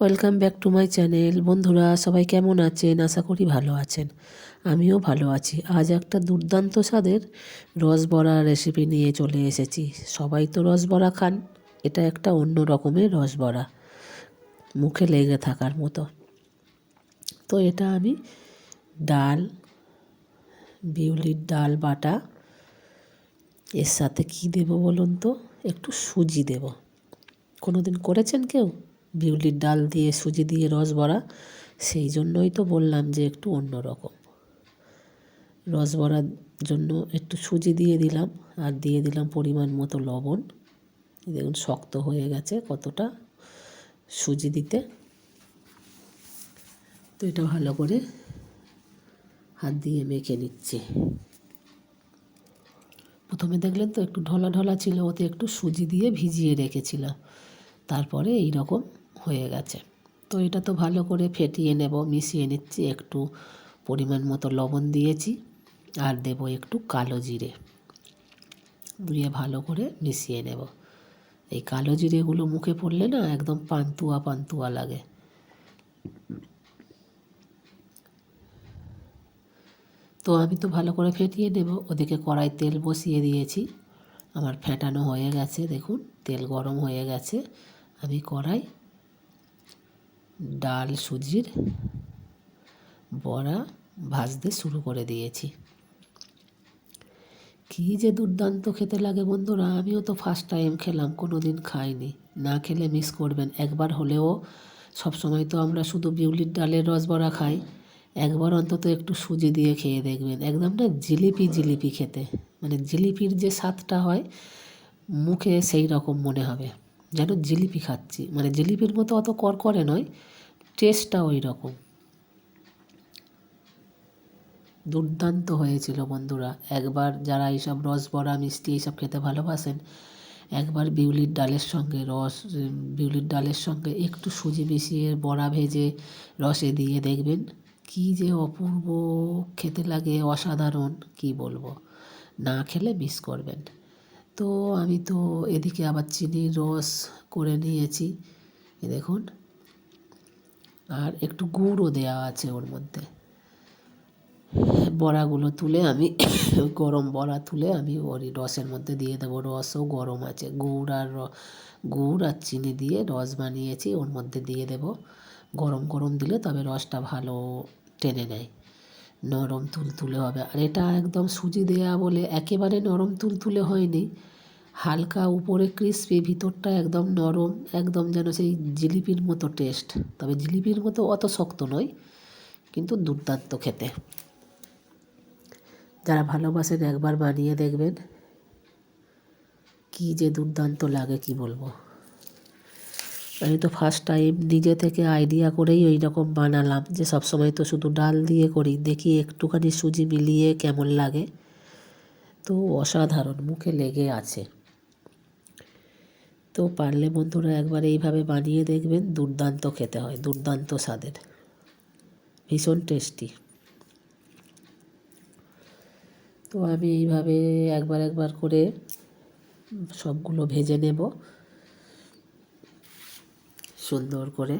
Welcome back to my channel বন্ধুরা, সবাই কেমন আছেন? আশা করি ভালো আছেন। আমিও ভালো আছি। আজ একটা দুর্দান্ত স্বাদের রসবড়া রেসিপি নিয়ে চলে এসেছি। সবাই তো রসবড়া খান। এটা একটা অন্য রকমের রসবড়া মুখে লেগে থাকার মতো। তো এটা আমি ডাল, বিউলির ডাল বাটা, এর সাথে কি দেব বলুন তো? একটু সুজি দেব। কোনো দিন করেছেন কেউ? বিউলির ডাল দিয়ে সুজি দিয়ে রস বড়া, সেই জন্যই তো বললাম যে একটু অন্য রকম। রস বড়ার জন্য একটু সুজি দিয়ে দিলাম, আর দিয়ে দিলাম পরিমাণ মতো লবণ। দেখুন শক্ত হয়ে গেছে কতটা সুজি দিতে। তো এটা ভালো করে হাত দিয়ে মেখে নিচ্ছে। প্রথমে দেখলেন তো একটু ঢলা ঢলা ছিল, ওতে একটু সুজি দিয়ে ভিজিয়ে রেখেছিলাম। তারপরে এই রকম হয়ে গেছে। তো এটা তো ভালো করে ফেটিয়ে নেব, মিশিয়ে নিচ্ছি, একটু পরিমাণ মতো লবণ দিয়েছি আর দেব একটু কালো জিরে। দিয়ে ভালো করে মিশিয়ে নেব। এই কালো জিরেগুলো মুখে পড়লে না একদম পান্তুয়া পান্তুয়া লাগে। তো আমি তো ভালো করে ফেটিয়ে নেব, ওদিকে কড়াই তেল বসিয়ে দিয়েছি। আমার ফেটানো হয়ে গেছে, দেখুন, তেল গরম হয়ে গেছে। আমি কড়াই ডাল সুজির বড়া ভাজতে শুরু করে দিয়েছি। কী যে দুর্দান্ত খেতে লাগে বন্ধুরা, আমিও তো ফার্স্ট টাইম খেলাম কোনো দিন খাইনি। না খেলে মিস করবেন। একবার হলেও সবসময় তো আমরা শুধু বিউলির ডালের রস বড়া খাই। একবার অন্তত একটু সুজি দিয়ে খেয়ে দেখবেন। একদম না জিলিপি জিলিপি খেতে। মানে জিলিপির যে স্বাদটা হয়, মুখে সেই রকম মনে হবে। যেন জিলিপি খাচ্ছি। মানে জিলিপির মতো অত করকরে নয় টেস্টটা ওই রকম দুর্দান্ত হয়েছিল বন্ধুরা। একবার যারা এইসব রস, বড়া, মিষ্টি এইসব খেতে ভালোবাসেন, একবার বিউলির ডালের সঙ্গে রস বিউলির ডালের সঙ্গে একটু সুজি মিশিয়ে বড়া ভেজে রসে দিয়ে দেখবেন কি যে অপূর্ব খেতে লাগে, অসাধারণ, কি বলব? না খেলে মিস করবেন। তো আমি তো এদিকে আবার চিনির রস করে নিয়েছি এ দেখুন। আর একটু গুড়ও দেওয়া আছে ওর মধ্যে। বড়াগুলো তুলে আমি গরম বড়া তুলে আমি ওর রসের মধ্যে দিয়ে দেবো। রসও গরম আছে, গুড় আর গুড় আর চিনি দিয়ে রস বানিয়েছি, ওর মধ্যে দিয়ে দেব। গরম গরম দিলে তবে রসটা ভালো টেনে নেয়। নরম তুলতুলে হবে। আর এটা একদম সুজি দেয়া বলে একেবারে নরম তুলতুলে হয়নি। হালকা উপরে ক্রিসপি ভিতরটা একদম নরম, একদম যেন সেই জিলিপির মতো টেস্ট তবে জিলিপির মতো অত শক্ত নয়, কিন্তু দুর্দান্ত খেতে। যারা ভালোবাসেন একবার বানিয়ে দেখবেন, কি যে দুর্দান্ত লাগে কি বলব। আমি তো ফার্স্ট টাইম নিজে থেকে আইডিয়া করেই ওই রকম বানালাম যে সবসময় তো শুধু ডাল দিয়ে করি, দেখি একটুখানি সুজি মিলিয়ে কেমন লাগে। তো অসাধারণ, মুখে লেগে আছে। তো পারলে বন্ধুরা একবার এইভাবে বানিয়ে দেখবেন, দুর্দান্ত খেতে হয়, দুর্দান্ত স্বাদের। ভীষণ টেস্টি তো আমি এইভাবে একবার একবার করে সবগুলো ভেজে নেব। সুন্দর করে।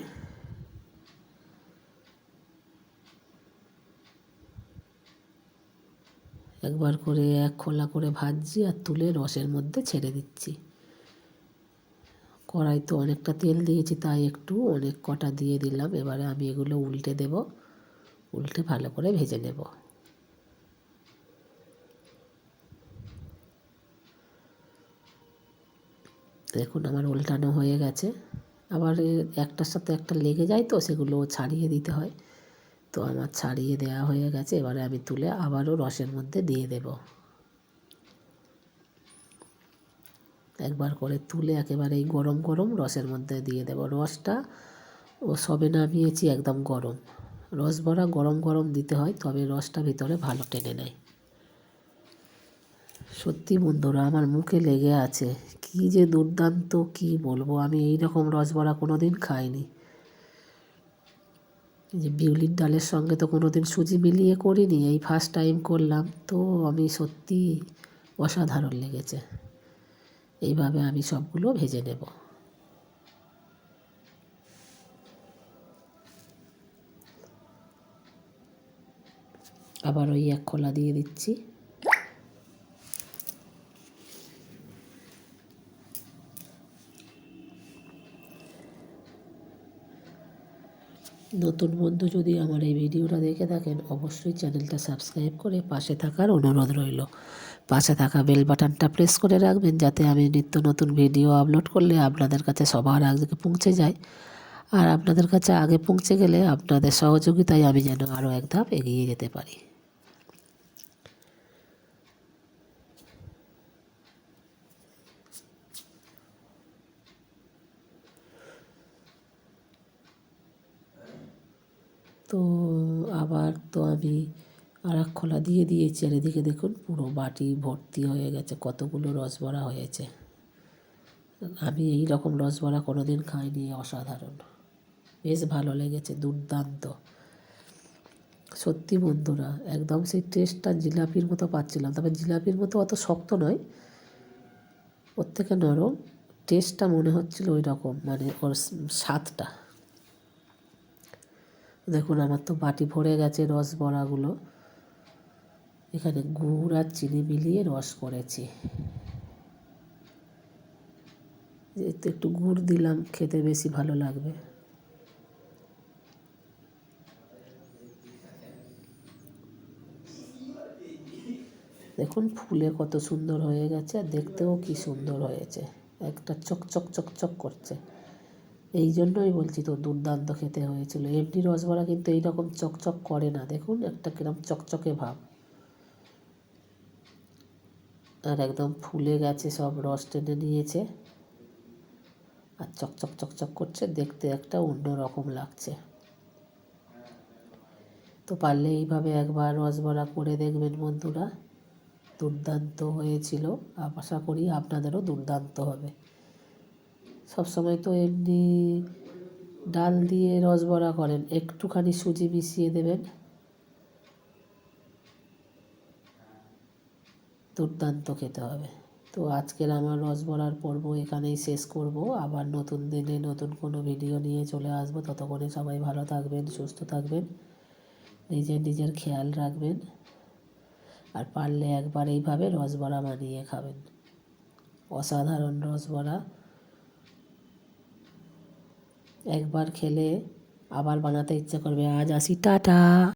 একবার করে এক খোলা করে ভাজছি আর তুলে রসের মধ্যে ছেড়ে দিচ্ছি। কড়াই তো অনেকটা তেল দিয়েছি, তাই একটু অনেক কটা দিয়ে দিলাম। এবারে আমি এগুলো উল্টে দেব, উল্টে ভালো করে ভেজে নেব। দেখুন আমার উল্টানো হয়ে গেছে। আবার একটার সাথে একটা লেগে যায় তো সেগুলো ছাড়িয়ে দিতে হয়। তো আমার ছাড়িয়ে দেওয়া হয়ে গেছে, এবারে আমি তুলে আবারও রসের মধ্যে দিয়ে দেব। একবার করে তুলে একেবারে গরম গরম রসের মধ্যে দিয়ে দেব। রসটা ও সবে নামিয়েছি একদম গরম। রস ভরা গরম গরম দিতে হয়, তবে রসটা ভিতরে ভালো টেনে নেয়। সত্যি বন্ধুরা, আমার মুখে লেগে আছে কী যে দুর্দান্ত, কি বলব? আমি এই রকম রসবড়া কোনো দিন খাইনি যে বিউলির ডালের সঙ্গে তো কোনো দিন সুজি মিলিয়ে করিনি, এই ফার্স্ট টাইম করলাম। তো আমি সত্যি অসাধারণ লেগেছে। এইভাবে আমি সবগুলো ভেজে নেব। আবার ওই এক খোলা দিয়ে দিচ্ছি। নতুন বন্ধু যদি আমার এই ভিডিওটা দেখে থাকেন, অবশ্যই চ্যানেলটা সাবস্ক্রাইব করে পাশে থাকার অনুরোধ রইল। পাশে থাকা বেল বাটনটা প্রেস করে রাখবেন যাতে আমি নিত্য নতুন ভিডিও আপলোড করলে আপনাদের কাছে সবার আগে পৌঁছে যায়। আর আপনাদের কাছে আগে পৌঁছে গেলে আপনাদের সহযোগিতায় আমি যেন আরও এক ধাপ এগিয়ে যেতে পারি। তো আবার তো আমি আর এক খোলা দিয়ে দিয়েছি। আর এদিকে দেখুন পুরো বাটি ভর্তি হয়ে গেছে, কতগুলো রসবড়া হয়েছে। আমি এই রকম রসবড়া কোনো দিন খাইনি, অসাধারণ। বেশ ভালো লেগেছে, দুর্দান্ত। সত্যি বন্ধুরা, একদম সেই টেস্টটা জিলাপির মতো পাচ্ছিলাম। তবে জিলাপির মতো অত শক্ত নয়, ওর থেকে নরম। টেস্টটা মনে হচ্ছিল ওই রকম মানে ওর স্বাদটা। দেখুন, আমার তো বাটি ভরে গেছে রস বড়াগুলো এখানে গুড় আর চিনি মিলিয়ে রস করেছি। এতে একটু গুড় দিলাম, খেতে বেশি ভালো লাগবে। দেখুন, ফুলে কত সুন্দর হয়ে গেছে, আর দেখতেও কি সুন্দর হয়েছে। একটা চকচক চকচক করছে। এই জন্যই বলছি তো দুর্দান্ত খেতে হয়েছিল। এমনি রসবড়া কিন্তু এইরকম চকচক করে না, দেখুন একটা কিরম চকচকে ভাব। আর একদম ফুলে গেছে, সব রস টেনে নিয়েছে। আর চকচক চকচক করছে, দেখতে একটা অন্য রকম লাগছে। তো পারলে এইভাবে একবার রসবড়া করে দেখবেন বন্ধুরা। দুর্দান্ত হয়েছিল। আশা করি আপনাদেরও দুর্দান্ত হবে। সবসময় তো এমনি ডাল দিয়ে রসবড়া করেন। একটুখানি সুজি মিশিয়ে দেবেন। দুর্দান্ত খেতে হবে। তো আজকের আমার রসবড়ার পর্ব এখানেই শেষ করব। আবার নতুন দিনে নতুন কোনো ভিডিও নিয়ে চলে আসব। ততক্ষণে সবাই ভালো থাকবেন, সুস্থ থাকবেন। নিজের নিজের খেয়াল রাখবেন। আর পারলে একবার এইভাবে রসবড়া বানিয়ে খাবেন। অসাধারণ রসবড়া একবার খেলে আবার বানাতে ইচ্ছা করবে। আজ আসি টাটা।